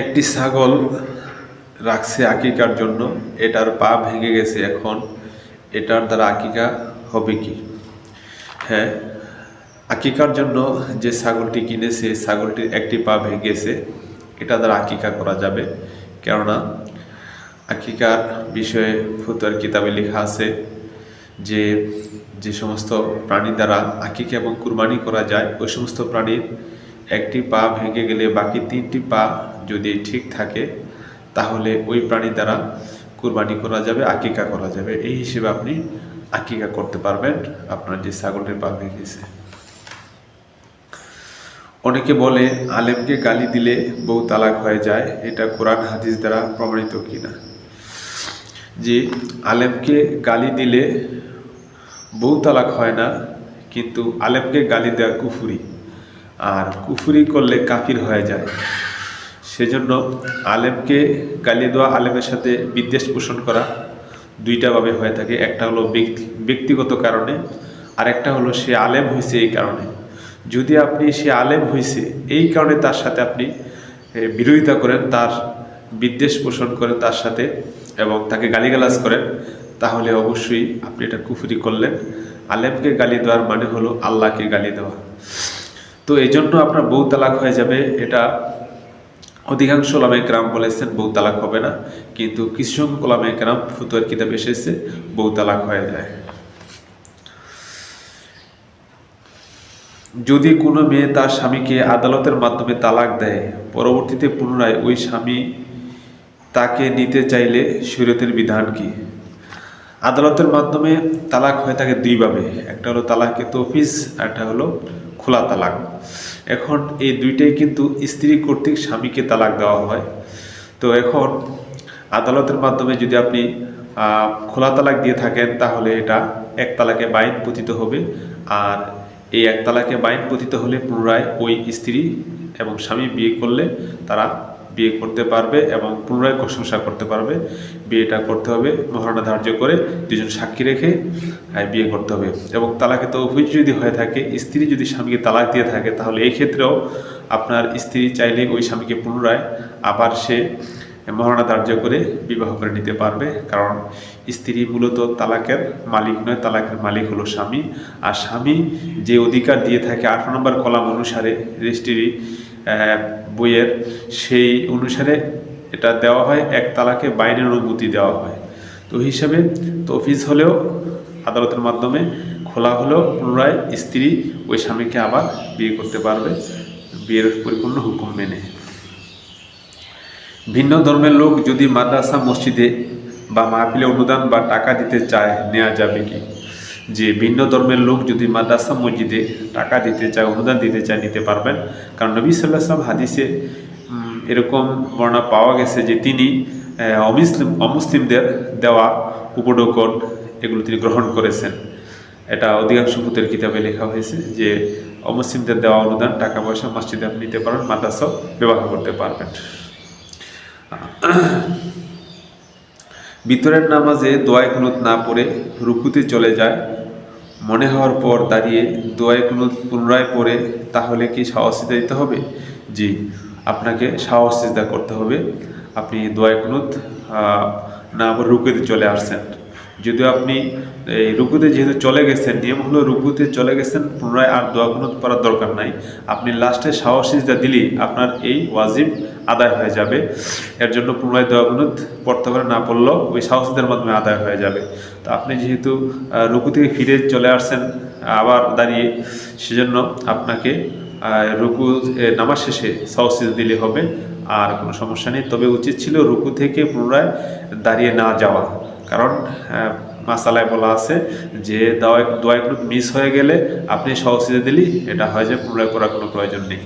একটি ছাগল রাখছে আকিকার জন্য। এটার পা ভেঙে গেছে এখন। এটার দ্বারা আকিকা হবে কি? হ্যাঁ আকিকার জন্য যে ছাগলটি কিনেছে, ছাগলটির একটি পা ভেঙেছে এটা দ্বারা আকিকা করা যাবে। কেননা, আকিকার বিষয়ে ফুতুয়ার কিতাবে লেখা আছে যে যে সমস্ত প্রাণী দ্বারা আকিকা এবং কুরবানি করা যায়, ওই সমস্ত প্রাণীর একটি পা ভেঙে গেলে বাকি তিনটি পা যদি ঠিক থাকে, তাহলে ওই প্রাণী দ্বারা কুরবানি করা যাবে, আকিকা করা যাবে। এই হিসেবে আপনি আকিকা করতে পারবেন। আপনার যে ছাগলটির পা ভেঙেছে। অনেকে বলে, আলেমকে গালি দিলে বউ তালাক হয়ে যায়। এটা কোরআন হাদিস দ্বারা প্রমাণিত কিনা? যে আলেমকে গালি দিলে বউ তালাক হয় না, কিন্তু আলেমকে গালি দেওয়া কুফুরি। আর কুফুরি করলে কাফির হয়ে যায়। সেজন্য আলেমকে গালি দেওয়া, আলেমের সাথে বিদ্বেষ পোষণ করা দুইটাভাবে হয়ে থাকে। একটা হলো ব্যক্তি, ব্যক্তিগত কারণে আর একটা হলো সে আলেম হয়েছে এই কারণে। যদি আপনি সে আলেম হয়েছে এই কারণে তার সাথে আপনি বিরোধিতা করেন, তার বিদ্বেষ পোষণ করেন তার সাথে এবং তাকে গালিগালাজ করেন, তাহলে অবশ্যই আপনি এটা কুফরি করলেন। আলেমকে গালি দেওয়ার মানে হলো আল্লাহকে গালি দেওয়া। তো এই জন্য আপনার বউ তালাক হয়ে যাবে, এটা অধিকাংশ ওলামে গ্রাম বলেছেন বউ তালাক হবে না, কিন্তু কিছু ওলামে একরাম ফুতুয়ার কিতাব এসেছে, বউ তালাক হয়ে যায়। যদি কোনো মেয়ে তার স্বামীকে আদালতের মাধ্যমে তালাক দেয়, পরবর্তীতে পুনরায় ওই স্বামী তাকে নিতে চাইলে শরীয়তের বিধান কি? আদালতের মাধ্যমে তালাক হয়ে থাকে দুইভাবে, একটা হলো তালাকে আর একটা হলো খোলা তালাক। এখন এই দুইটাই কিন্তু স্ত্রী কর্তৃক স্বামীকে তালাক দেওয়া হয়। তো এখন আদালতের মাধ্যমে যদি আপনি খোলা তালাক দিয়ে থাকেন, তাহলে এটা এক তালাকে বাইন পতিত হবে। আর এই এক তালাকে বাইন পতিত হলে পুনরায় ওই স্ত্রী এবং স্বামী বিয়ে করলে তারা বিয়ে করতে পারবে এবং পুনরায় প্রশংসা করতে পারবে। বিয়েটা করতে হবে, মহারণা ধার্য করে দুজন সাক্ষী রেখে বিয়ে করতে হবে। এবং তালাকে তো অভিযোগ যদি হয়ে থাকে, স্ত্রী যদি স্বামীকে তালাক দিয়ে থাকে, তাহলে এই ক্ষেত্রেও আপনার স্ত্রী চাইলে ওই স্বামীকে পুনরায় আবার সে মহারণা ধার্য করে বিবাহ করে নিতে পারবে। কারণ স্ত্রী মূলত তালাকের মালিক নয়, তালাকের মালিক হলো স্বামী। আর স্বামী যে অধিকার দিয়ে থাকে, আঠারো নম্বর কলাম অনুসারে, রেজিস্ট্রি বইয়ের, সেই অনুসারে এটা দেওয়া হয়, এক তালাকে বাইরের অনুমতি দেওয়া হয়। তো হিসাবে তফিজ হলেও আদালতের মাধ্যমে খোলা হলেও পুনরায় স্ত্রী ওই স্বামীকে আবার বিয়ে করতে পারবে, বিয়ের পরিপূর্ণ হুকুম মেনে। ভিন্ন ধর্মের লোক যদি মাদ্রাসা, মসজিদে বা মাহফিলে অনুদান বা টাকা দিতে চায় নেওয়া যাবে কি? যে ভিন্ন ধর্মের লোক যদি মাদ্রাসা মসজিদে টাকা দিতে চায়, অনুদান দিতে চায়, নিতে পারবেন। কারণ নবী সাল্লাহ সাল্লাম হাদিসে এরকম বর্ণনা পাওয়া গেছে যে তিনি অমুসলিম, অমুসলিমদের দেওয়া উপঢৌকন এগুলো তিনি গ্রহণ করেছেন। এটা অধিকাংশ ভূতের কিতাবে লেখা হয়েছে যে অমুসলিমদের দেওয়া অনুদান, টাকা পয়সা মসজিদে আপনি নিতে পারেন মাদ্রাসাও ব্যবহার করতে পারবেন। ভিতরের নামাজে দোয়াই কুনুত না পড়ে রুকুতে চলে যায়। মনে হওয়ার পর দাঁড়িয়ে দোয়াই কুনুত পুনরায় পড়ে, তাহলে কি সাহসিদা দিতে হবে? জি, আপনাকে সাহসিদা করতে হবে। আপনি দোয়াই কুনুত না পড়ে রুকুতে চলে আসছেন। যদিও আপনি এই রুকুতে যেহেতু চলে গেছেন, নিয়ম হলো রুকুতে চলে গেছেন, পুনরায় আর দোয়া কুনুত পড়ার দরকার নাই। আপনি লাস্টে সাহসিদা দিলেই আপনার এই ওয়াজিব আদায় হয়ে যাবে। এর জন্য পুনরায় দোয়া কুনুত পড়তে পারে না পড়লেও ওই সাহসিদের মাধ্যমে আদায় হয়ে যাবে। তো আপনি যেহেতু রুকু থেকে ফিরে চলে আসছেন, আবার দাঁড়িয়ে, সেজন্য আপনাকে রুকু নামাজ শেষে সাহসিদ দিলে হবে, আর কোনো সমস্যা নেই। তবে উচিত ছিল রুকু থেকে পুনরায় দাঁড়িয়ে না যাওয়া। কারণ মাসালায় বলা আছে যে দোয়া দোয়া মিস হয়ে গেলে আপনি সহসিদে দিলেই এটা হয় যে পুনরায় করার কোনো প্রয়োজন নেই।